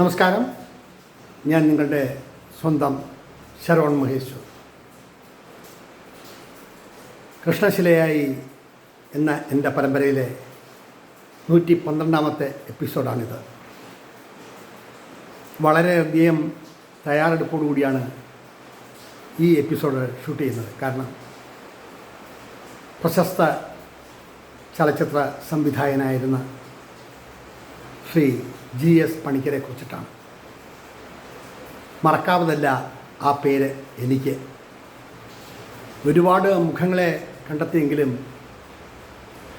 നമസ്കാരം. ഞാൻ നിങ്ങളുടെ സ്വന്തം ശരവൺ മഹേശ്വർ. കൃഷ്ണശിലയായി എന്ന എന്റെ പരമ്പരയിലെ നൂറ്റി പന്ത്രണ്ടാമത്തെ എപ്പിസോഡാണിത് വളരെയധികം തയ്യാറെടുപ്പോടുകൂടിയാണ് ഈ എപ്പിസോഡ് ഷൂട്ട് ചെയ്യുന്നത്. കാരണം പ്രശസ്ത ചലച്ചിത്ര സംവിധായകനായിരുന്ന ശ്രീ ജി എസ് പണിക്കരെ കുറിച്ചിട്ടാണ്. മറക്കാവതല്ല ആ പേര് എനിക്ക്. ഒരുപാട് മുഖങ്ങളെ കണ്ടെത്തിയെങ്കിലും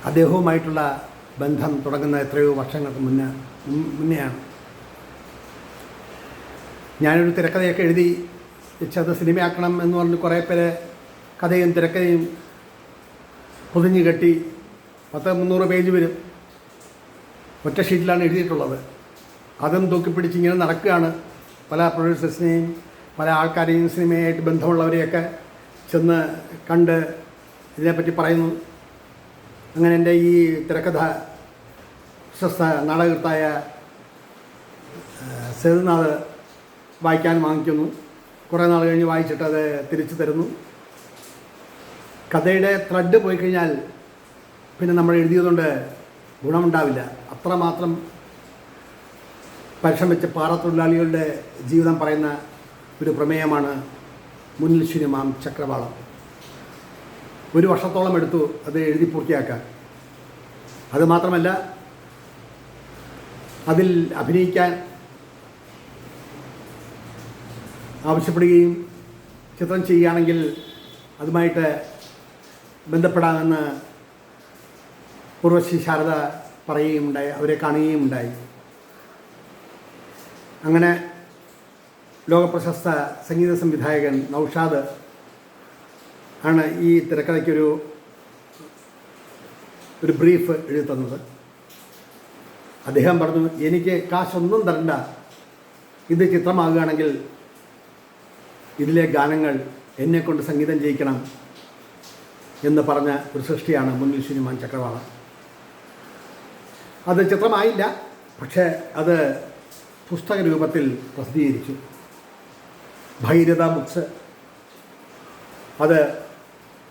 അദ്ദേഹവുമായിട്ടുള്ള ബന്ധം തുടങ്ങുന്ന എത്രയോ വർഷങ്ങൾക്ക് മുന്നേ മുന്നെയാണ്. ഞാനൊരു തിരക്കഥയൊക്കെ എഴുതി വെച്ചത് സിനിമയാക്കണം എന്ന് പറഞ്ഞ് കുറേ പേരെ കഥയും തിരക്കഥയും പൊതിഞ്ഞ് കെട്ടി പത്ത് മുന്നൂറ് പേജ് വരും. ഒറ്റ ഷീറ്റിലാണ് എഴുതിയിട്ടുള്ളത്. അതും തൂക്കിപ്പിടിച്ച് ഇങ്ങനെ നടക്കുകയാണ്. പല പ്രൊഡ്യൂസേഴ്സിനെയും പല ആൾക്കാരെയും സിനിമയായിട്ട് ബന്ധമുള്ളവരെയൊക്കെ ചെന്ന് കണ്ട് ഇതിനെപ്പറ്റി പറയുന്നു. അങ്ങനെ എന്റെ ഈ തിരക്കഥ പ്രശസ്ത നാടകത്തായ സേതുനാഥ് വായിക്കാൻ വാങ്ങിക്കുന്നു. കുറേ നാൾ കഴിഞ്ഞ് വായിച്ചിട്ട് അത് തിരിച്ചു തരുന്നു. കഥയുടെ ത്രെഡ് പോയി കഴിഞ്ഞാൽ പിന്നെ നമ്മൾ എഴുതിയതുകൊണ്ട് ഗുണമുണ്ടാവില്ല. അത്രമാത്രം പരിശ്രമിച്ച പാറത്തൊഴിലാളികളുടെ ജീവിതം പറയുന്ന ഒരു പ്രമേയമാണ് മുന്നിൽ ശുനിമാം ചക്രവാളം. ഒരു വർഷത്തോളം എടുത്തു അത് എഴുതി പൂർത്തിയാക്കാൻ. അതുമാത്രമല്ല അതിൽ അഭിനയിക്കാൻ ആവശ്യപ്പെടുകയും ചിത്രം ചെയ്യുകയാണെങ്കിൽ അതുമായിട്ട് ബന്ധപ്പെടാമെന്ന് പൂർവശി ശാരദ പറയുകയും ഉണ്ടായി അവരെ കാണുകയും ഉണ്ടായി അങ്ങനെ ലോകപ്രശസ്ത സംഗീത സംവിധായകൻ നൗഷാദ് ആണ് ഈ തിരക്കഥയ്ക്കൊരു ഒരു ബ്രീഫ് എഴുതി തന്നത്. അദ്ദേഹം പറഞ്ഞു എനിക്ക് കാശൊന്നും തരണ്ട. ഇത് ചിത്രമാകുകയാണെങ്കിൽ ഇതിലെ ഗാനങ്ങൾ എന്നെക്കൊണ്ട് സംഗീതം ചെയ്യിക്കണം എന്ന് പറഞ്ഞ ഒരു സൃഷ്ടിയാണ് മുന്നിൽ ശുനിമാൻ ചക്രവാളം അത് ചിത്രമായില്ല പക്ഷേ അത് പുസ്തക രൂപത്തിൽ പ്രസിദ്ധീകരിച്ചു. ഭൈരത ബുക്സ് അത്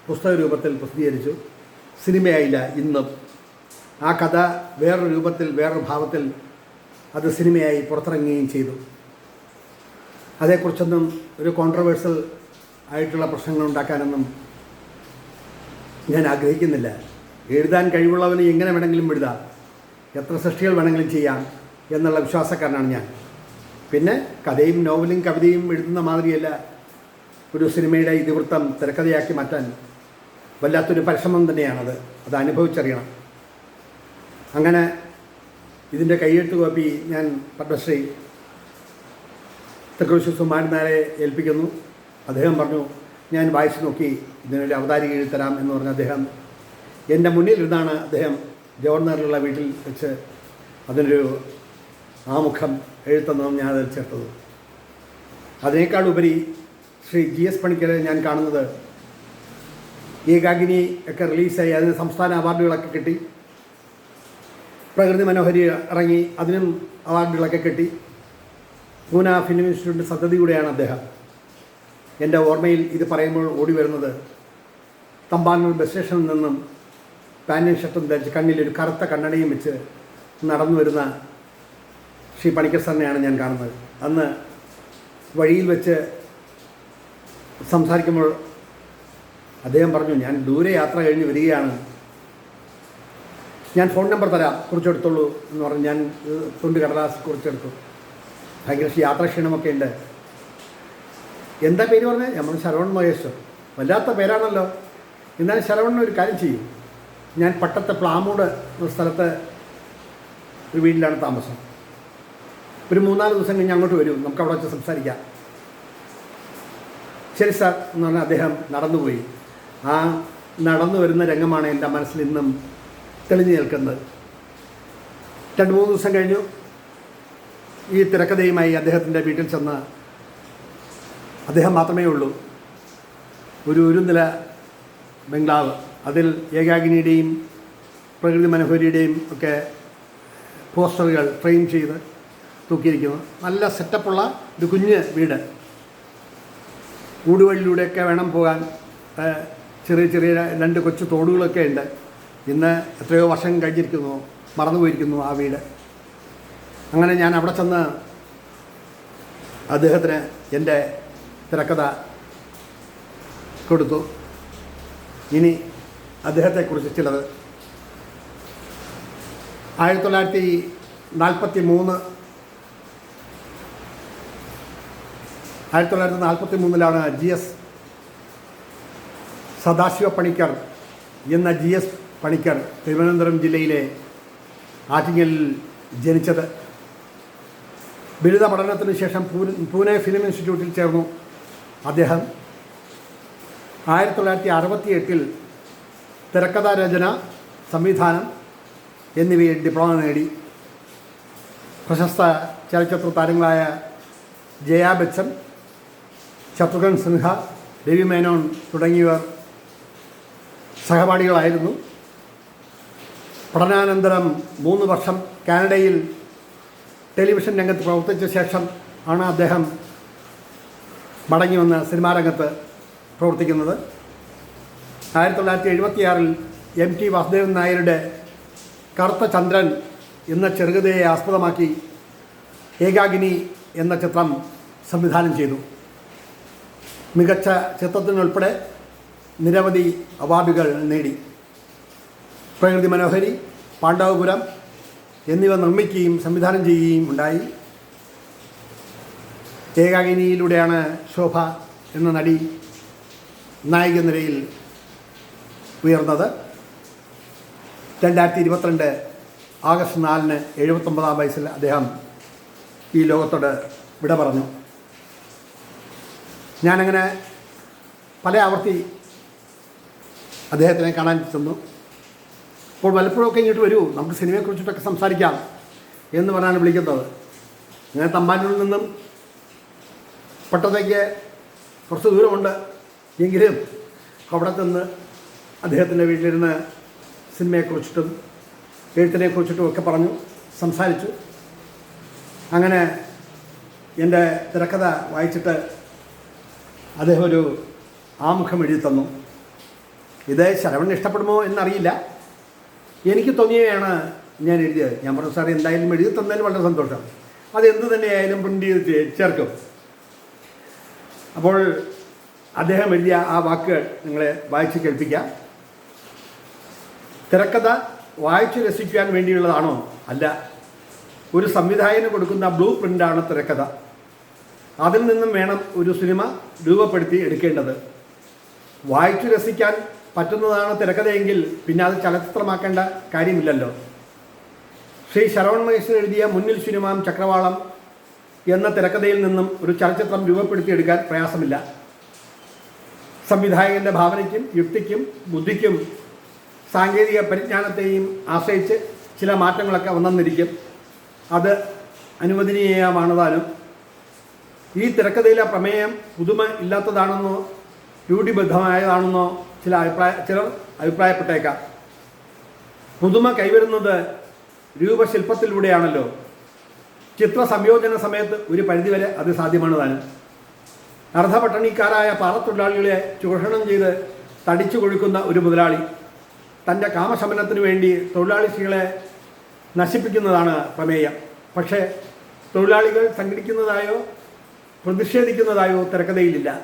പുസ്തക രൂപത്തിൽ പ്രസിദ്ധീകരിച്ചു. സിനിമയായില്ല ഇന്നും. ആ കഥ വേറൊരു രൂപത്തിൽ വേറൊരു ഭാവത്തിൽ അത് സിനിമയായി പുറത്തിറങ്ങുകയും ചെയ്തു. അതേക്കുറിച്ചൊന്നും ഒരു കോൺട്രവേഴ്സൽ ആയിട്ടുള്ള പ്രശ്നങ്ങൾ ഉണ്ടാക്കാനൊന്നും ഞാൻ ആഗ്രഹിക്കുന്നില്ല. എഴുതാൻ കഴിവുള്ളവന് എങ്ങനെ വേണമെങ്കിലും എഴുതാം. എത്ര സൃഷ്ടികൾ വേണമെങ്കിലും ചെയ്യാം. എന്നുള്ള വിശ്വാസക്കാരനാണ് ഞാൻ. പിന്നെ കഥയും നോവലും കവിതയും എഴുതുന്ന മാതിരിയല്ല ഒരു സിനിമയുടെ ഇതിവൃത്തം തിരക്കഥയാക്കി മാറ്റാൻ വല്ലാത്തൊരു പരിശ്രമം തന്നെയാണത്. അത് അനുഭവിച്ചറിയണം. അങ്ങനെ ഇതിന്റെ കൈയെഴുത്ത് കോപ്പി ഞാൻ പത്മശ്രീ തൃക്കുറിശി സുമാരനാരെ ഏൽപ്പിക്കുന്നു. അദ്ദേഹം പറഞ്ഞു ഞാൻ വായിച്ചു നോക്കി ഇതിനൊരു അവതാരിക എഴുതി തരാം എന്ന് പറഞ്ഞ അദ്ദേഹം എന്റെ മുന്നിലിരുന്നാണ് അദ്ദേഹം ഗവർണറിലുള്ള വീട്ടിൽ വെച്ച് അതിനൊരു ആമുഖം എഴുത്തെന്നാണ് ഞാൻ അതിൽ ചേർത്തത്. അതിനേക്കാൾ ഉപരി ശ്രീ ജി എസ് പണിക്കരെ ഞാൻ കാണുന്നത് ഏകാഗിനി ഒക്കെ റിലീസായി അതിന് സംസ്ഥാന അവാർഡുകളൊക്കെ കിട്ടി. പ്രകൃതി മനോഹരി ഇറങ്ങി അതിനും അവാർഡുകളൊക്കെ കിട്ടി. പൂന ഫിലിം ഇൻസ്റ്റിറ്റ്യൂട്ടിന്റെ സദ്യതയുടെയാണ് അദ്ദേഹം. എന്റെ ഓർമ്മയിൽ ഇത് പറയുമ്പോൾ ഓടി വരുന്നത് തമ്പാനൂർ ബസ് സ്റ്റേഷനിൽ നിന്നും പാന്റും ഷർട്ടും ധരിച്ച് കണ്ണിലൊരു കറുത്ത കണ്ണടയും വെച്ച് നടന്നു വരുന്ന ശ്രീ പണിക്കർ സാറിനെയാണ് ഞാൻ കാണുന്നത്. അന്ന് വഴിയിൽ വെച്ച് സംസാരിക്കുമ്പോൾ അദ്ദേഹം പറഞ്ഞു ഞാൻ ദൂരെ യാത്ര കഴിഞ്ഞ് വരികയാണ്. ഞാൻ ഫോൺ നമ്പർ തരാം കുറിച്ചെടുത്തോളൂ എന്ന് പറഞ്ഞ് ഞാൻ തുണ്ട് കടലാസ് കുറിച്ചെടുത്തു ഭയങ്കര യാത്രാക്ഷീണമൊക്കെ ഉണ്ട്. എന്താ പേര് പറഞ്ഞത് നമ്മൾ ശരവൺ മഹേശ്വർ. വല്ലാത്ത പേരാണല്ലോ. എന്നാലും ശരവണ്ണ ഒരു കാര്യം ചെയ്യും. ഞാൻ പട്ടത്തെ പ്ലാമൂട് സ്ഥലത്ത് ഒരു വീട്ടിലാണ് താമസം. ഒരു മൂന്നാൽ ദിവസം കഴിഞ്ഞ് അങ്ങോട്ട് വരും. നമുക്ക് അവിടെ വെച്ച് സംസാരിക്കാം. ശരി സാർ എന്ന് പറഞ്ഞാൽ അദ്ദേഹം നടന്നുപോയി. ആ നടന്നു വരുന്ന രംഗമാണ് എന്റെ മനസ്സിൽ ഇന്നും തെളിഞ്ഞു നിൽക്കുന്നത്. രണ്ട് മൂന്ന് ദിവസം കഴിഞ്ഞു. ഈ തിരക്കഥയുമായി അദ്ദേഹത്തിന്റെ വീട്ടിൽ ചെന്ന് അദ്ദേഹം മാത്രമേ ഉള്ളൂ. ഒരു ഒരു നില ബംഗ്ലാവ്. അതിൽ ഏകാഗ്നിയുടെയും പ്രകൃതി മനോഹരിയുടെയും ഒക്കെ പോസ്റ്ററുകൾ ഫ്രെയിം ചെയ്ത് തൂക്കിയിരിക്കുന്നത് നല്ല സെറ്റപ്പുള്ള ഒരു കുഞ്ഞ് വീട്. ഊടുവഴിയിലൂടെയൊക്കെ വേണം പോകാൻ. ചെറിയ ചെറിയ രണ്ട് കൊച്ചു തോടുകളൊക്കെ ഉണ്ട്. ഇന്ന് എത്രയോ വർഷം കഴിഞ്ഞിരിക്കുന്നു. മറന്നുപോയിരിക്കുന്നു ആ വീട്. അങ്ങനെ ഞാൻ അവിടെ ചെന്ന് അദ്ദേഹത്തിന് എന്റെ തിരക്കഥ കൊടുത്തു. ഇനി അദ്ദേഹത്തെക്കുറിച്ച് ചിലത്. ആയിരത്തി തൊള്ളായിരത്തി നാൽപ്പത്തി മൂന്ന് ആയിരത്തി തൊള്ളായിരത്തി നാൽപ്പത്തി മൂന്നിലാണ് ജി എസ് സദാശിവ പണിക്കർ എന്ന ജി എസ് പണിക്കർ തിരുവനന്തപുരം ജില്ലയിലെ ആറ്റിങ്ങലിൽ ജനിച്ചത്. ബിരുദ പഠനത്തിന് ശേഷം പൂനെ ഫിലിം ഇൻസ്റ്റിറ്റ്യൂട്ടിൽ ചേർന്നു. അദ്ദേഹം ആയിരത്തി തൊള്ളായിരത്തി അറുപത്തി എട്ടിൽ തിരക്കഥാ രചന സംവിധാനം എന്നിവയിൽ ഡിപ്ലോമ നേടി. പ്രശസ്ത ചലച്ചിത്ര താരങ്ങളായ ജയാ ബച്ചൻ ശത്രുഘ്നൻ സിൻഹ രവി മേനോൻ തുടങ്ങിയവർ സഹപാഠികളായിരുന്നു. പഠനാനന്തരം മൂന്ന് വർഷം കാനഡയിൽ ടെലിവിഷൻ രംഗത്ത് പ്രവർത്തിച്ച ശേഷം ആണ് അദ്ദേഹം മടങ്ങി വന്ന് സിനിമാ രംഗത്ത് പ്രവർത്തിക്കുന്നത്. ആയിരത്തി തൊള്ളായിരത്തി എഴുപത്തിയാറിൽ എം ടി വാസുദേവൻ നായരുടെ കറുത്ത ചന്ദ്രൻ എന്ന ചെറുകഥയെ ആസ്പദമാക്കി ഏകാഗിനി എന്ന ചിത്രം സംവിധാനം ചെയ്തു. മികച്ച ചിത്രത്തിനുൾപ്പെടെ നിരവധി അവാർഡുകൾ നേടി. പ്രകൃതി മനോഹരി പാണ്ഡവപുരം എന്നിവ നിർമ്മിക്കുകയും സംവിധാനം ചെയ്യുകയും ഉണ്ടായി. ഏകാഗിനിയിലൂടെയാണ് ശോഭ എന്ന നടി നായിക നിരയിൽ ഉയർന്നത്. രണ്ടായിരത്തി ഇരുപത്തിരണ്ട് ആഗസ്റ്റ് നാലിന് എഴുപത്തൊമ്പതാം വയസ്സിൽ അദ്ദേഹം ഈ ലോകത്തോട് വിട പറഞ്ഞു. ഞാനങ്ങനെ പല ആവർത്തി അദ്ദേഹത്തിനെ കാണാൻ ചെന്നു. അപ്പോൾ വല്ലപ്പോഴൊക്കെ ഇങ്ങോട്ട് വരൂ. നമുക്ക് സിനിമയെക്കുറിച്ചിട്ടൊക്കെ സംസാരിക്കാം എന്ന് പറഞ്ഞാണ് വിളിക്കുന്നത്. ഞാൻ തമ്പാനൂരിൽ നിന്നും പട്ടത്തേക്ക് കുറച്ച് ദൂരമുണ്ട്. എങ്കിലും അവിടെ നിന്ന് അദ്ദേഹത്തിന്റെ വീട്ടിലിരുന്ന് സിനിമയെക്കുറിച്ചിട്ടും എഴുത്തിനെക്കുറിച്ചിട്ടും ഒക്കെ പറഞ്ഞു സംസാരിച്ചു. അങ്ങനെ എന്റെ തിരക്കഥ വായിച്ചിട്ട് അദ്ദേഹം ഒരു ആമുഖം എഴുതി തന്നു. ഇത് ശരവൺ ഇഷ്ടപ്പെടുമോ എന്നറിയില്ല. എനിക്ക് തോന്നിയാണ് ഞാൻ എഴുതിയത്. ഞാൻ പറഞ്ഞു സാർ എന്തായാലും എഴുതി തന്നതിൽ വളരെ സന്തോഷം. അത് എന്ത് തന്നെയായാലും പ്രിന്റ് ചെയ്ത് ചേർക്കും. അപ്പോൾ അദ്ദേഹം എഴുതിയ ആ വാക്കുകൾ നിങ്ങളെ വായിച്ച് കേൾപ്പിക്കാം. തിരക്കഥ വായിച്ച് രസിക്കുവാൻ വേണ്ടിയുള്ളതാണോ? അല്ല. ഒരു സംവിധായകന് കൊടുക്കുന്ന ബ്ലൂ പ്രിന്റാണ് തിരക്കഥ. അതിൽ നിന്നും വേണം ഒരു സിനിമ രൂപപ്പെടുത്തി എടുക്കേണ്ടത്. വായിച്ചു രസിക്കാൻ പറ്റുന്നതാണ് തിരക്കഥയെങ്കിൽ പിന്നെ അത് ചലച്ചിത്രമാക്കേണ്ട കാര്യമില്ലല്ലോ. ശ്രീ ശരവൺ മഹേശ്വരൻ എഴുതിയ മുന്നിൽ സിനിമാം ചക്രവാളം എന്ന തിരക്കഥയിൽ നിന്നും ഒരു ചലച്ചിത്രം രൂപപ്പെടുത്തിയെടുക്കാൻ പ്രയാസമില്ല. സംവിധായകന്റെ ഭാവനയ്ക്കും യുക്തിക്കും ബുദ്ധിക്കും സാങ്കേതിക പരിജ്ഞാനത്തെയും ആശ്രയിച്ച് ചില മാറ്റങ്ങളൊക്കെ വന്നെന്നിരിക്കും അത് അനുവദനീയമാണ് താനും ഈ തിരക്കഥയിലെ പ്രമേയം പുതുമ ഇല്ലാത്തതാണെന്നോ രൂഢിബദ്ധമായതാണെന്നോ ചില അഭിപ്രായ ചിലർ അഭിപ്രായപ്പെട്ടേക്കാം. പുതുമ കൈവരുന്നത് രൂപശില്പത്തിലൂടെയാണല്ലോ. ചിത്ര സംയോജന സമയത്ത് ഒരു പരിധിവരെ അത് സാധ്യമാണ് താനും. അർദ്ധപട്ടണിക്കാരായ പാറത്തൊഴിലാളികളെ ചൂഷണം ചെയ്ത് തടിച്ചു കൊഴുക്കുന്ന ഒരു മുതലാളി തന്റെ കാമശമനത്തിനു വേണ്ടി തൊഴിലാളികളെ നശിപ്പിക്കുന്നതാണ് പ്രമേയം. പക്ഷേ തൊഴിലാളികൾ സംഘടിക്കുന്നതായോ പ്രതിഷേധിക്കുന്നതായോ തിരക്കഥയിലില്ല.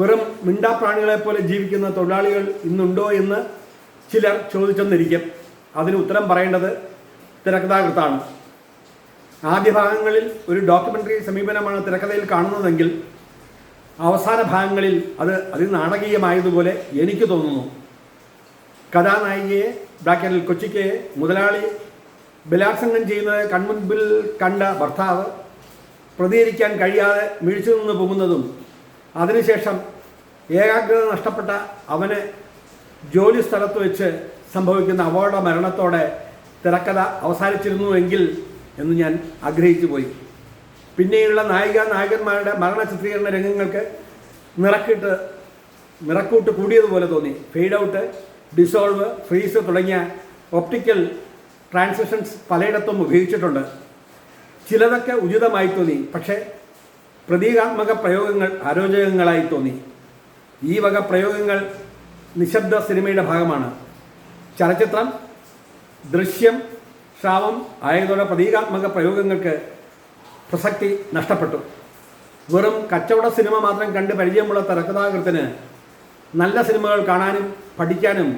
വെറും മിണ്ടാപ്രാണികളെ പോലെ ജീവിക്കുന്ന തൊഴിലാളികൾ ഇന്നുണ്ടോ എന്ന് ചിലർ ചോദിച്ചെന്നിരിക്കും. അതിന് ഉത്തരം പറയേണ്ടത് തിരക്കഥാകൃത്താണ്. ആദ്യ ഭാഗങ്ങളിൽ ഒരു ഡോക്യുമെന്ററി സമീപനമാണ് തിരക്കഥയിൽ കാണുന്നതെങ്കിൽ അവസാന ഭാഗങ്ങളിൽ അത് അതിനാടകീയമായതുപോലെ എനിക്ക് തോന്നുന്നു. കഥാനായികയെ ബ്രാക്കറ്റിൽ കൊച്ചിക്ക് മുതലാളി ബലാത്സംഗം ചെയ്യുന്നത് കൺമുൻപിൽ കണ്ട ഭർത്താവ് പ്രതികരിക്കാൻ കഴിയാതെ മിഴിച്ചു നിന്ന് പോകുന്നതും അതിനുശേഷം ഏകാഗ്രത നഷ്ടപ്പെട്ട അവന് ജോലി സ്ഥലത്ത് വെച്ച് സംഭവിക്കുന്ന അവളുടെ മരണത്തോടെ തിരക്കഥ അവസാനിച്ചിരുന്നുവെങ്കിൽ എന്ന് ഞാൻ ആഗ്രഹിച്ചു പോയി. പിന്നെയുള്ള നായിക നായകന്മാരുടെ മരണ ചിത്രീകരണ രംഗങ്ങൾക്ക് നിറക്കിട്ട് നിറക്കൂട്ട് കൂടിയതുപോലെ തോന്നി. ഫെയ്ഡ് ഔട്ട് ഡിസോൾവ് ഫ്രീസ് തുടങ്ങിയ ഓപ്റ്റിക്കൽ ട്രാൻസിഷൻസ് പലയിടത്തും ഉപയോഗിച്ചിട്ടുണ്ട്. ചിലതൊക്കെ ഉചിതമായി തോന്നി പക്ഷേ പ്രതീകാത്മക പ്രയോഗങ്ങൾ അരോചകങ്ങളായി തോന്നി. ഈ വക പ്രയോഗങ്ങൾ നിശബ്ദ സിനിമയുടെ ഭാഗമാണ്. ചലച്ചിത്രം ദൃശ്യം ശ്രാവം ആയതോടെ പ്രതീകാത്മക പ്രയോഗങ്ങൾക്ക് പ്രസക്തി നഷ്ടപ്പെട്ടു. വെറും കച്ചവട സിനിമ മാത്രം കണ്ട് പരിചയമുള്ള തിരക്കഥാകൃത്തിന് നല്ല സിനിമകൾ കാണാനും പഠിക്കാനും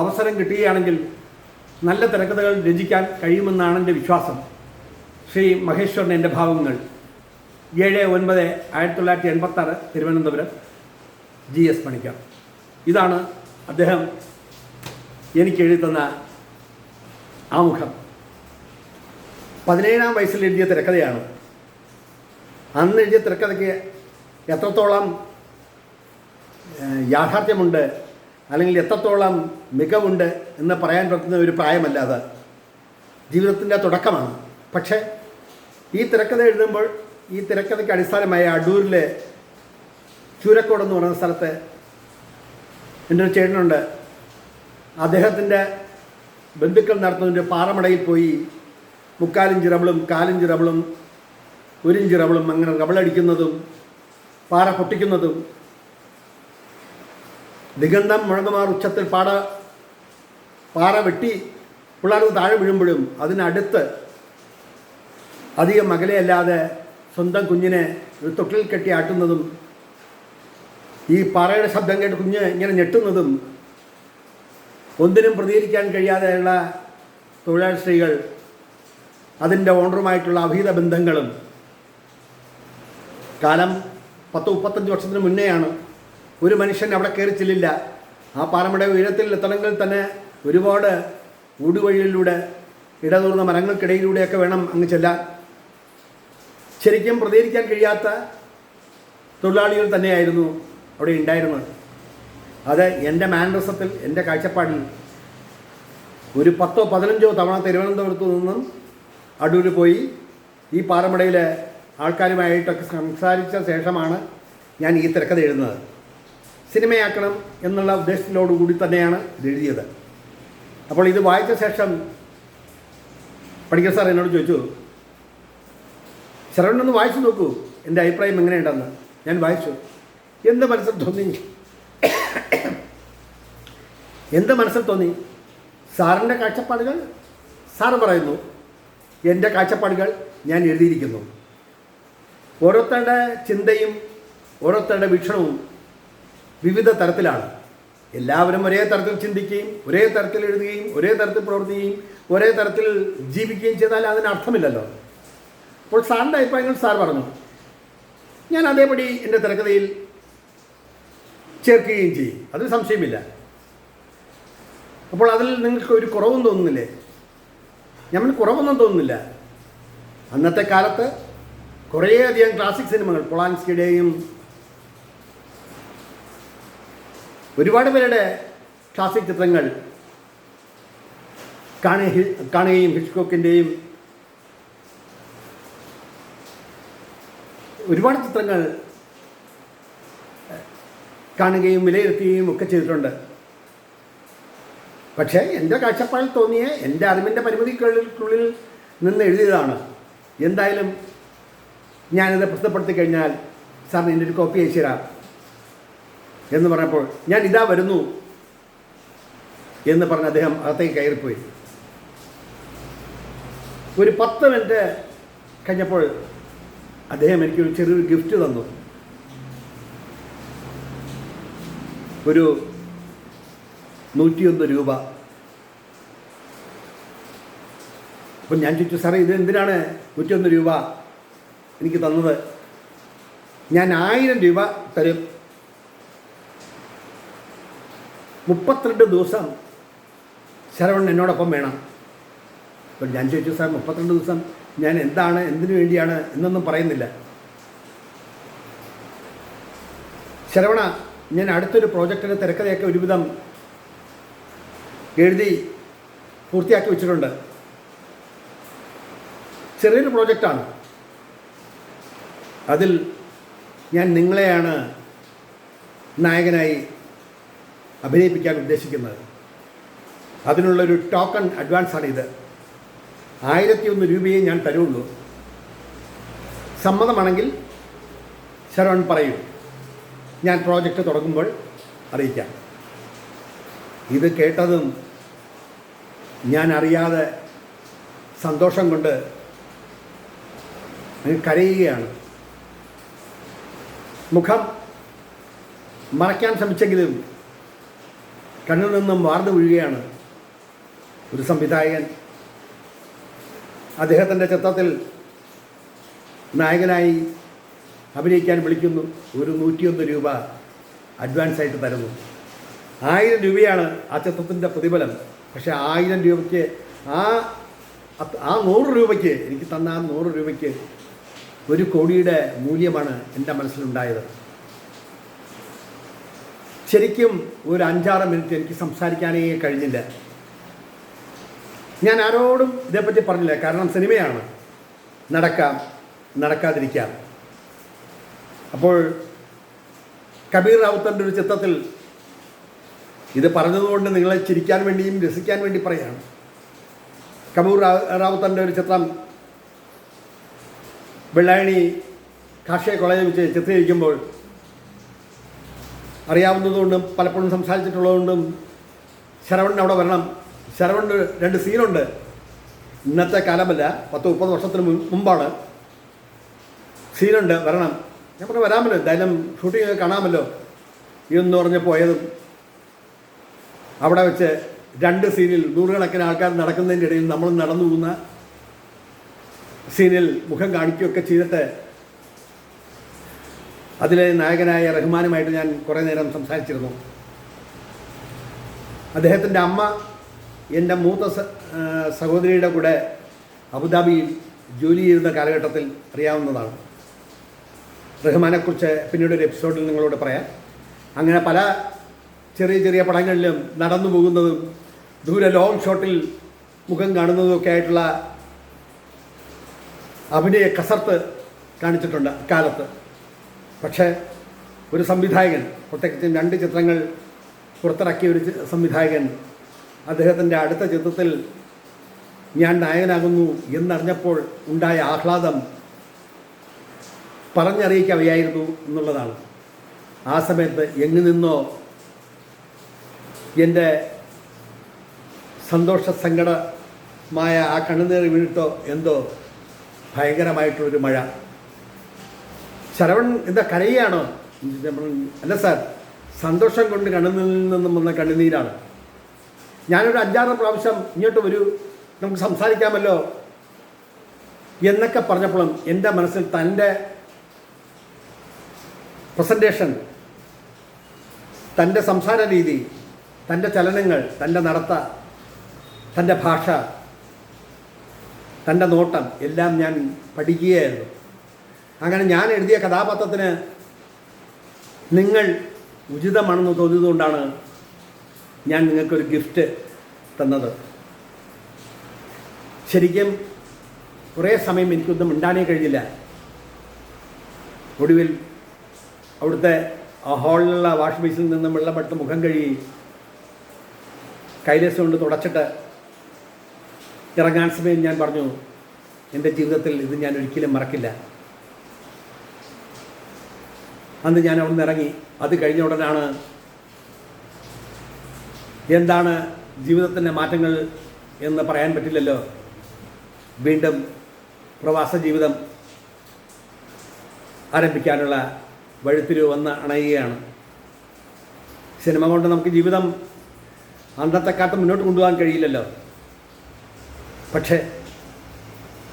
അവസരം കിട്ടുകയാണെങ്കിൽ നല്ല തിരക്കഥകൾ രചിക്കാൻ കഴിയുമെന്നാണ് എന്റെ വിശ്വാസം. ശ്രീ മഹേശ്വരന്റെ ഭാവങ്ങൾ ഏഴ് ഒൻപത് ആയിരത്തി തൊള്ളായിരത്തി എൺപത്താറ് തിരുവനന്തപുരം ജി എസ് പണിക്കർ. ഇതാണ് അദ്ദേഹം എനിക്ക് എഴുതി തന്ന ആമുഖം. പതിനേഴാം വയസ്സിൽ എഴുതിയ തിരക്കഥയാണ്. അന്ന് എഴുതിയ തിരക്കഥയ്ക്ക് എത്രത്തോളം യാഥാർത്ഥ്യമുണ്ട് അല്ലെങ്കിൽ എത്രത്തോളം മികവുണ്ട് എന്ന് പറയാൻ പറ്റുന്ന ഒരു പ്രായമല്ല അത്. ജീവിതത്തിന്റെ തുടക്കമാണ്. പക്ഷേ ഈ തിരക്കഥ എഴുതുമ്പോൾ ഈ തിരക്കഥയ്ക്ക് അടിസ്ഥാനമായ അടൂരിലെ ചൂരക്കോട് എന്ന് പറയുന്ന സ്ഥലത്ത് എന്റെ ഒരു ചേട്ടനുണ്ട്. അദ്ദേഹത്തിന്റെ ബന്ധുക്കൾ നടത്തുന്നതിന്റെ പാറമടയിൽ പോയി മുക്കാലിഞ്ച് റബിളും കാലിഞ്ച് റബിളും ഒരിഞ്ച് റബിളും അങ്ങനെ റബിളടിക്കുന്നതും പാറ പൊട്ടിക്കുന്നതും ദിഗന്ധം മുഴങ്ങുമാർ ഉച്ചത്തിൽ പാട പാറ വെട്ടി പിള്ളേർക്ക് താഴെ വീഴുമ്പോഴും അതിനടുത്ത് അധികം അകലെയല്ലാതെ സ്വന്തം കുഞ്ഞിനെ ഒരു തൊട്ടിൽ കെട്ടി ആട്ടുന്നതും ഈ പാറയുടെ ശബ്ദം കേട്ട് കുഞ്ഞ് ഇങ്ങനെ ഞെട്ടുന്നതും ഒന്നിനും പ്രതികരിക്കാൻ കഴിയാതെയുള്ള തൊഴിലാളി സ്ത്രീകൾ അതിന്റെ ഓണറുമായിട്ടുള്ള അഭീത ബന്ധങ്ങളും കാലം പത്ത് മുപ്പത്തഞ്ച് വർഷത്തിന് മുന്നെയാണ്. ഒരു മനുഷ്യൻ അവിടെ കയറി ചെല്ലില്ല. ആ പാറമട ഉയരത്തിൽ എത്തണമെങ്കിൽ തന്നെ ഒരുപാട് ഊടുവഴിയിലൂടെ ഇടതൂർന്ന മരങ്ങൾക്കിടയിലൂടെയൊക്കെ വേണം അങ്ങ് ചെല്ലാൻ. ശരിക്കും പ്രതികരിക്കാൻ കഴിയാത്ത തൊഴിലാളികൾ തന്നെയായിരുന്നു അവിടെ ഉണ്ടായിരുന്നത്. അത് എന്റെ മാൻഡ്രസത്തിൽ എന്റെ കാഴ്ചപ്പാടിൽ ഒരു പത്തോ പതിനഞ്ചോ തവണ തിരുവനന്തപുരത്ത് നിന്നും അടൂർ പോയി ഈ പാറമടയിലെ ആൾക്കാരുമായിട്ടൊക്കെ സംസാരിച്ച ശേഷമാണ് ഞാൻ ഈ തിരക്കഥ എഴുതുന്നത്. സിനിമയാക്കണം എന്നുള്ള ഉദ്ദേശത്തിലോടുകൂടി തന്നെയാണ് ഇത് എഴുതിയത്. അപ്പോൾ ഇത് വായിച്ച ശേഷം പഠിക്കൽ സാർ എന്നോട് ചോദിച്ചു ശരവണൊന്ന് വായിച്ചു നോക്കൂ. എന്റെ അഭിപ്രായം എങ്ങനെയുണ്ടെന്ന്. ഞാൻ വായിച്ചു. എന്ത് മനസ്സിൽ തോന്നി? എന്ത് മനസ്സിൽ തോന്നി? സാറിന്റെ കാഴ്ചപ്പാടുകൾ സാറ് പറയുന്നു. എന്റെ കാഴ്ചപ്പാടുകൾ ഞാൻ എഴുതിയിരിക്കുന്നു. ഓരോരുത്തരുടെ ചിന്തയും ഓരോരുത്തരുടെ വീക്ഷണവും വിവിധ തരത്തിലാണ്. എല്ലാവരും ഒരേ തരത്തിൽ ചിന്തിക്കുകയും ഒരേ തരത്തിൽ എഴുതുകയും ഒരേ തരത്തിൽ പ്രവർത്തിക്കുകയും ഒരേ തരത്തിൽ ജീവിക്കുകയും ചെയ്താൽ അതിന് അർത്ഥമില്ലല്ലോ. അപ്പോൾ സാറിന്റെ അഭിപ്രായങ്ങൾ സാർ പറഞ്ഞു. ഞാൻ അതേപടി എന്റെ തിരക്കഥയിൽ ചേർക്കുകയും ചെയ്യും. അതിൽ സംശയമില്ല. അപ്പോൾ അതിൽ നിങ്ങൾക്ക് ഒരു കുറവും തോന്നുന്നില്ലേ? നമ്മൾ കുറവൊന്നും തോന്നുന്നില്ല. അന്നത്തെ കാലത്ത് കുറേയധികം ക്ലാസിക് സിനിമകൾ പൊളാൻസ്കിയുടെയും ഒരുപാട് പേരുടെ ക്ലാസിക് ചിത്രങ്ങൾ കാണുക കാണുകയും ഹിച്ച്കോക്കിന്റെയും ഒരുപാട് ചിത്രങ്ങൾ കാണുകയും വിലയിരുത്തുകയും ഒക്കെ ചെയ്തിട്ടുണ്ട്. പക്ഷേ എന്റെ കാഴ്ചപ്പാടിൽ തോന്നിയ എന്റെ അറിവിന്റെ പരിമിതിക്കുള്ളിൽ നിന്ന് എഴുതിയതാണ്. എന്തായാലും ഞാനിത് പ്രസിദ്ധപ്പെടുത്തി കഴിഞ്ഞാൽ സാറിന് എന്റെ ഒരു കോപ്പി അയച്ചു തരാം എന്ന് പറഞ്ഞപ്പോൾ ഞാൻ ഇതാ വരുന്നു എന്ന് പറഞ്ഞ് അദ്ദേഹം അകത്തേക്ക് കയറിപ്പോയി. ഒരു പത്ത് മിനിറ്റ് കഴിഞ്ഞപ്പോൾ അദ്ദേഹം എനിക്കൊരു ചെറിയൊരു ഗിഫ്റ്റ് തന്നു. ഒരു നൂറ്റിയൊന്ന് രൂപ. അപ്പം ഞാൻ ചോദിച്ചു സാറേ ഇത് എന്തിനാണ് നൂറ്റിയൊന്ന് രൂപ എനിക്ക് തന്നത്? ഞാൻ ആയിരം രൂപ തരും. മുപ്പത്തിരണ്ട് ദിവസം ശരവൺ എന്നോടൊപ്പം വേണം. അപ്പം ഞാൻ ചോദിച്ചു സാർ മുപ്പത്തിരണ്ട് ദിവസം ഞാൻ എന്താണ് എന്തിനു വേണ്ടിയാണ് എന്നൊന്നും പറയുന്നില്ല. ശരവണ ഞാൻ അടുത്തൊരു പ്രോജക്റ്റിന്റെ തിരക്കഥയൊക്കെ ഒരുവിധം എഴുതി പൂർത്തിയാക്കി വെച്ചിട്ടുണ്ട്. ചെറിയൊരു പ്രോജക്റ്റാണ് അതിൽ ഞാൻ നിങ്ങളെയാണ് നായകനായി അഭിനയിപ്പിക്കാൻ ഉദ്ദേശിക്കുന്നത്. അതിനുള്ളൊരു ടോക്കൺ അഡ്വാൻസാണ് ഇത് ആയിരത്തി ഒന്ന് രൂപയെ ഞാൻ തരുള്ളൂ. സമ്മതമാണെങ്കിൽ ശരവൺ പറയൂ. ഞാൻ പ്രോജക്റ്റ് തുടങ്ങുമ്പോൾ അറിയിക്കാം. ഇത് കേട്ടതും ഞാൻ അറിയാതെ സന്തോഷം കൊണ്ട് കരയുകയാണ്. മുഖം മറയ്ക്കാൻ ശ്രമിച്ചെങ്കിലും കണ്ണിൽ നിന്നും വാർന്നു വീഴുകയാണ് ഒരു സംവിധായകൻ. അദ്ദേഹത്തിന്റെ ചിത്രത്തിൽ നായകനായി അഭിനയിക്കാൻ വിളിക്കുന്നു. ഒരു നൂറ്റിയൊന്ന് രൂപ അഡ്വാൻസ് ആയിട്ട് തരുന്നു. ആയിരം രൂപയാണ് ആ ചിത്രത്തിന്റെ പ്രതിഫലം. പക്ഷേ ആയിരം രൂപയ്ക്ക് ആ ആ നൂറ് രൂപയ്ക്ക് എനിക്ക് തന്ന ആ നൂറ് രൂപയ്ക്ക് ഒരു കോടിയുടെ മൂല്യമാണ് എന്റെ മനസ്സിലുണ്ടായത്. ശരിക്കും ഒരു അഞ്ചാറ് മിനിറ്റ് എനിക്ക് സംസാരിക്കാനേ കഴിഞ്ഞില്ല. ഞാൻ ആരോടും ഇതേപ്പറ്റി പറഞ്ഞില്ല. കാരണം സിനിമയാണ്. നടക്കാം നടക്കാതിരിക്കാം. അപ്പോൾ കബീർ റാവുത്തന്റെ ഒരു ചിത്രത്തിൽ ഇത് പറഞ്ഞതുകൊണ്ട് നിങ്ങളെ ചിരിക്കാൻ വേണ്ടിയും രസിക്കാൻ വേണ്ടി പറയാണ്. കബൂർ റാവുത്തന്റെ ഒരു ചിത്രം വെള്ളായണി കാർഷിക കോളേജിൽ വെച്ച് ചിത്രീകരിക്കുമ്പോൾ അറിയാവുന്നതുകൊണ്ടും പലപ്പോഴും സംസാരിച്ചിട്ടുള്ളതുകൊണ്ടും ശരവണ്ണൻ അവിടെ വരണം. ശരവണ്ണന് രണ്ട് സീനുണ്ട്. ഇന്നത്തെ കാലമല്ല പത്ത് മുപ്പത് വർഷത്തിന് മുമ്പാണ്. സീനുണ്ട് വരണം. ഞാൻ പറഞ്ഞു വരാമല്ലോ എന്തായാലും ഷൂട്ടിംഗ് കാണാമല്ലോ. എന്ന് പറഞ്ഞ് പോയതും അവിടെ വെച്ച് രണ്ട് സീനിൽ നൂറുകണക്കിന് ആൾക്കാർ നടക്കുന്നതിന്റെ ഇടയിൽ നമ്മൾ നടന്നു പോകുന്ന സീനിൽ മുഖം കാണിക്കുകയൊക്കെ ചെയ്തിട്ട് അതിലെ നായകനായ റഹ്മാനുമായിട്ട് ഞാൻ കുറേ നേരം സംസാരിച്ചിരുന്നു. അദ്ദേഹത്തിന്റെ അമ്മ എന്റെ മൂത്ത സഹോദരിയുടെ കൂടെ അബുദാബിയിൽ ജോലി ചെയ്യുന്ന കാലഘട്ടത്തിൽ അറിയാവുന്നതാണ്. റഹ്മാനെക്കുറിച്ച് പിന്നീട് ഒരു എപ്പിസോഡിൽ നിങ്ങളോട് പറയാം. അങ്ങനെ പല ചെറിയ ചെറിയ പടങ്ങളിലും നടന്നു പോകുന്നതും ദൂരെ ലോങ് ഷോട്ടിൽ മുഖം കാണുന്നതും ഒക്കെ ആയിട്ടുള്ള അഭിനയ കസർത്ത് കാണിച്ചിട്ടുണ്ട് അക്കാലത്ത്. പക്ഷേ ഒരു സംവിധായകൻ പ്രത്യേകിച്ചും രണ്ട് ചിത്രങ്ങൾ പുറത്തിറക്കിയ ഒരു സംവിധായകൻ അദ്ദേഹത്തിന്റെ അടുത്ത ചിത്രത്തിൽ ഞാൻ നായകനാകുന്നു എന്നറിഞ്ഞപ്പോൾ ഉണ്ടായ ആഹ്ലാദം പറഞ്ഞറിയിക്കവയായിരുന്നു എന്നുള്ളതാണ്. ആ സമയത്ത് എങ്ങു നിന്നോ എന്റെ സന്തോഷ സങ്കടമായ ആ കണ്ണുനീർ വീണിട്ടോ എന്തോ ഭയങ്കരമായിട്ടുള്ളൊരു മഴ. ശരവൺ എന്താ കരയുകയാണോ? അല്ല സാർ സന്തോഷം കൊണ്ട് കണ്ണുനീരിൽ നിന്നും വന്ന കണ്ണുനീരാണ്. ഞാനൊരു അഞ്ചാറ് പ്രാവശ്യം ഇങ്ങോട്ട് വരൂ നമുക്ക് സംസാരിക്കാമല്ലോ എന്നൊക്കെ പറഞ്ഞപ്പോഴും എന്റെ മനസ്സിൽ തന്റെ പ്രസന്റേഷൻ തന്റെ സംസാര രീതി തന്റെ ചലനങ്ങൾ തന്റെ നടത്ത തന്റെ ഭാഷ തന്റെ നോട്ടം എല്ലാം ഞാൻ പഠിക്കുകയായിരുന്നു. അങ്ങനെ ഞാൻ എഴുതിയ കഥാപാത്രത്തിന് നിങ്ങൾ ഉചിതമാണെന്ന് തോന്നിയതുകൊണ്ടാണ് ഞാൻ നിങ്ങൾക്കൊരു ഗിഫ്റ്റ് തന്നത്. ശരിക്കും കുറേ സമയം എനിക്കൊന്നും മിണ്ടാനേ കഴിഞ്ഞില്ല. ഒടുവിൽ അവിടുത്തെ ആ ഹാളിലുള്ള വാഷ് ബേസിൽ നിന്നും വെള്ളമെടുത്ത് മുഖം കഴുകി കൈലേസം കൊണ്ട് തുടച്ചിട്ട് ഇറങ്ങാൻ സമയം ഞാൻ പറഞ്ഞു എന്റെ ജീവിതത്തിൽ ഇത് ഞാൻ ഒരിക്കലും മറക്കില്ല. അന്ന് ഞാൻ അവിടെ നിന്ന് ഇറങ്ങി. അത് കഴിഞ്ഞ ഉടനാണ് എന്താണ് ജീവിതത്തിന്റെ മാറ്റങ്ങൾ എന്ന് പറയാൻ പറ്റില്ലല്ലോ? വീണ്ടും പ്രവാസ ജീവിതം ആരംഭിക്കാനുള്ള വഴിത്തിരിവ് വന്ന് അണയുകയാണ്. സിനിമ കൊണ്ട് നമുക്ക് ജീവിതം അന്നത്തെ കാട്ട് മുന്നോട്ട് കൊണ്ടുപോകാൻ കഴിയില്ലല്ലോ. പക്ഷേ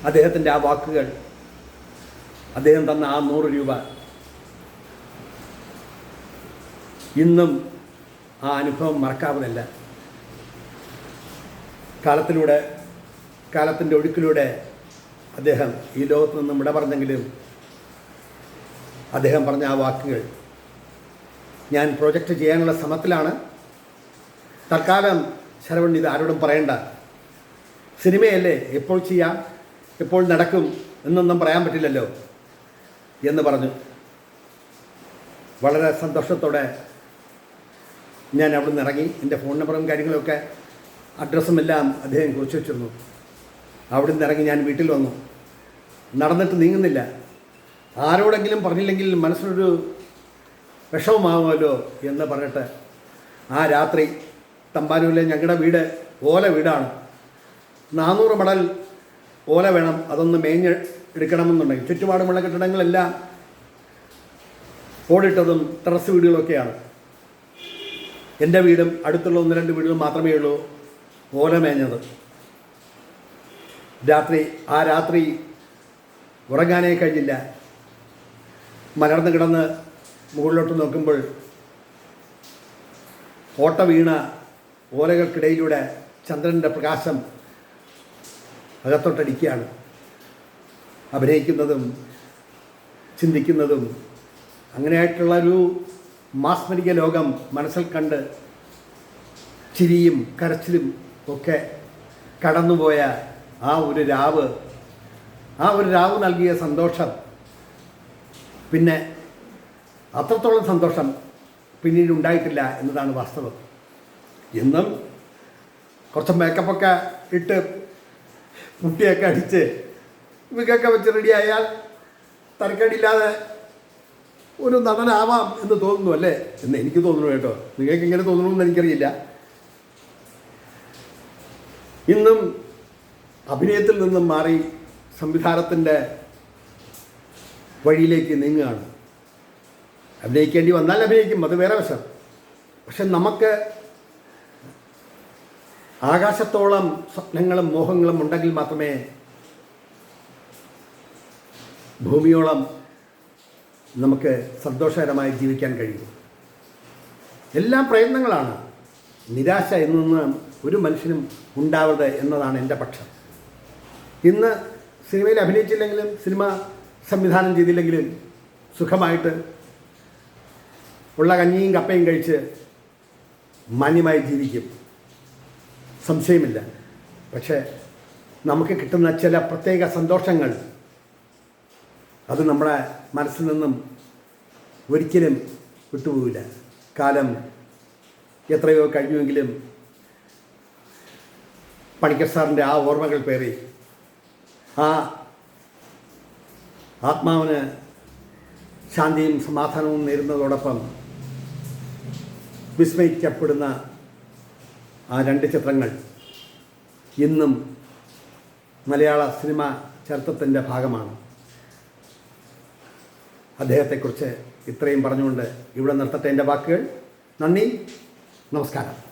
അദ്ദേഹത്തിന്റെ ആ വാക്കുകൾ അദ്ദേഹം തന്ന ആ നൂറ് രൂപ ഇന്നും ആ അനുഭവം മറക്കാവുന്നല്ല കാലത്തിലൂടെ കാലത്തിന്റെ ഒഴുക്കിലൂടെ അദ്ദേഹം ഈ ലോകത്ത് നിന്നും ഇട പറഞ്ഞെങ്കിലും അദ്ദേഹം പറഞ്ഞ ആ വാക്കുകൾ ഞാൻ പ്രൊജക്റ്റ് ചെയ്യാനുള്ള ശ്രമത്തിലാണ്. തൽക്കാലം ശരവൺ ഇത് ആരോടും പറയണ്ട. സിനിമയല്ലേ? എപ്പോൾ ചെയ്യാം? എപ്പോൾ നടക്കും? എന്നൊന്നും പറയാൻ പറ്റില്ലല്ലോ എന്ന് പറഞ്ഞു. വളരെ സന്തോഷത്തോടെ ഞാൻ അവിടെ നിന്ന് ഇറങ്ങി. എന്റെ ഫോൺ നമ്പറും കാര്യങ്ങളൊക്കെ അഡ്രസ്സും എല്ലാം അദ്ദേഹം കുറിച്ച് വെച്ചിരുന്നു. അവിടെ നിന്ന് ഇറങ്ങി ഞാൻ വീട്ടിൽ വന്നു. നടന്നിട്ട് നീങ്ങുന്നില്ല. ആരോടെങ്കിലും പറഞ്ഞില്ലെങ്കിൽ മനസ്സിലൊരു വിഷമമാകുമല്ലോ എന്ന് പറഞ്ഞിട്ട് ആ രാത്രി തമ്പാനൂരിലെ ഞങ്ങളുടെ വീട് ഓല വീടാണ്. നാനൂറ് മടൽ ഓല വേണം. അതൊന്ന് മേഞ്ഞ് എടുക്കണമെന്നുണ്ടെങ്കിൽ ചുറ്റുപാടുമുള്ള കെട്ടിടങ്ങളെല്ലാം ഓടിട്ടതും ടെറസ് വീടുകളൊക്കെയാണ്. എന്റെ വീടും അടുത്തുള്ള ഒന്ന് രണ്ട് വീടുകൾ മാത്രമേ ഉള്ളൂ. ഓല മേഞ്ഞത്. രാത്രി ആ രാത്രി ഉറങ്ങാനേ കഴിഞ്ഞില്ല. മലർന്ന് കിടന്ന് മുകളിലോട്ട് നോക്കുമ്പോൾ ഓട്ട വീണ ഓലകൾക്കിടയിലൂടെ ചന്ദ്രന്റെ പ്രകാശം അകത്തോട്ടടിക്കുകയാണ്. അഭിനയിക്കുന്നതും ചിന്തിക്കുന്നതും അങ്ങനെയായിട്ടുള്ള ഒരു മാസ്മരിക ലോകം മനസ്സിൽ കണ്ട് ചിരിയും കരച്ചിലും ഒക്കെ കടന്നുപോയ ആ ഒരു രാവ് ആ ഒരു രാവ് നൽകിയ സന്തോഷം പിന്നെ അത്രത്തോളം സന്തോഷം പിന്നീട് ഉണ്ടായിട്ടില്ല എന്നതാണ് വാസ്തവം. എന്നും കുറച്ച് മേക്കപ്പൊക്കെ ഇട്ട് മുട്ടിയൊക്കെ അടിച്ച് വിഗൊക്കെ വെച്ച് റെഡിയായാൽ തരക്കേടില്ലാതെ ഒരു നടനാവാം എന്ന് തോന്നുന്നു അല്ലേ? എന്ന് എനിക്ക് തോന്നുന്നു കേട്ടോ. നിങ്ങൾക്ക് ഇങ്ങനെ തോന്നുന്നു എനിക്കറിയില്ല. ഇന്നും അഭിനയത്തിൽ നിന്നും മാറി സംവിധാനത്തിന്റെ വഴിയിലേക്ക് നീങ്ങുകയാണ്. അഭിനയിക്കേണ്ടി വന്നാൽ അഭിനയിക്കും അത് വേറെ വശം. പക്ഷെ നമുക്ക് ആകാശത്തോളം സ്വപ്നങ്ങളും മോഹങ്ങളും ഉണ്ടെങ്കിൽ മാത്രമേ ഭൂമിയോളം നമുക്ക് സന്തോഷകരമായി ജീവിക്കാൻ കഴിയും. എല്ലാം പ്രയത്നങ്ങളാണ്. നിരാശ എന്നൊന്ന് ഒരു മനുഷ്യനും ഉണ്ടാവരുത് എന്നതാണ് എന്റെ പക്ഷം. ഇന്ന് സിനിമയിൽ അഭിനയിച്ചില്ലെങ്കിലും സിനിമ സംവിധാനം ചെയ്തില്ലെങ്കിലും സുഖമായിട്ട് ഉള്ള കഞ്ഞിയും കപ്പയും കഴിച്ച് മാന്യമായി ജീവിക്കും. സംശയമില്ല. പക്ഷേ നമുക്ക് കിട്ടുന്ന ചില പ്രത്യേക സന്തോഷങ്ങൾ അത് നമ്മുടെ മനസ്സിൽ നിന്നും ഒരിക്കലും വിട്ടുപോകില്ല കാലം എത്രയോ കഴിഞ്ഞുവെങ്കിലും പണിക്കർ സാറിന്റെ ആ ഓർമ്മകൾ പേറി. ആ ആത്മാവിന് ശാന്തിയും സമാധാനവും നേരുന്നതോടൊപ്പം വിസ്മയിക്കപ്പെടുന്ന ആ രണ്ട് ചിത്രങ്ങൾ ഇന്നും മലയാള സിനിമ ചരിത്രത്തിന്റെ ഭാഗമാണ്. അദ്ദേഹത്തെക്കുറിച്ച് ഇത്രയും പറഞ്ഞുകൊണ്ട് ഇവിടെ നിർത്തട്ടെ എന്റെ വാക്കുകൾ. നന്ദി. നമസ്കാരം.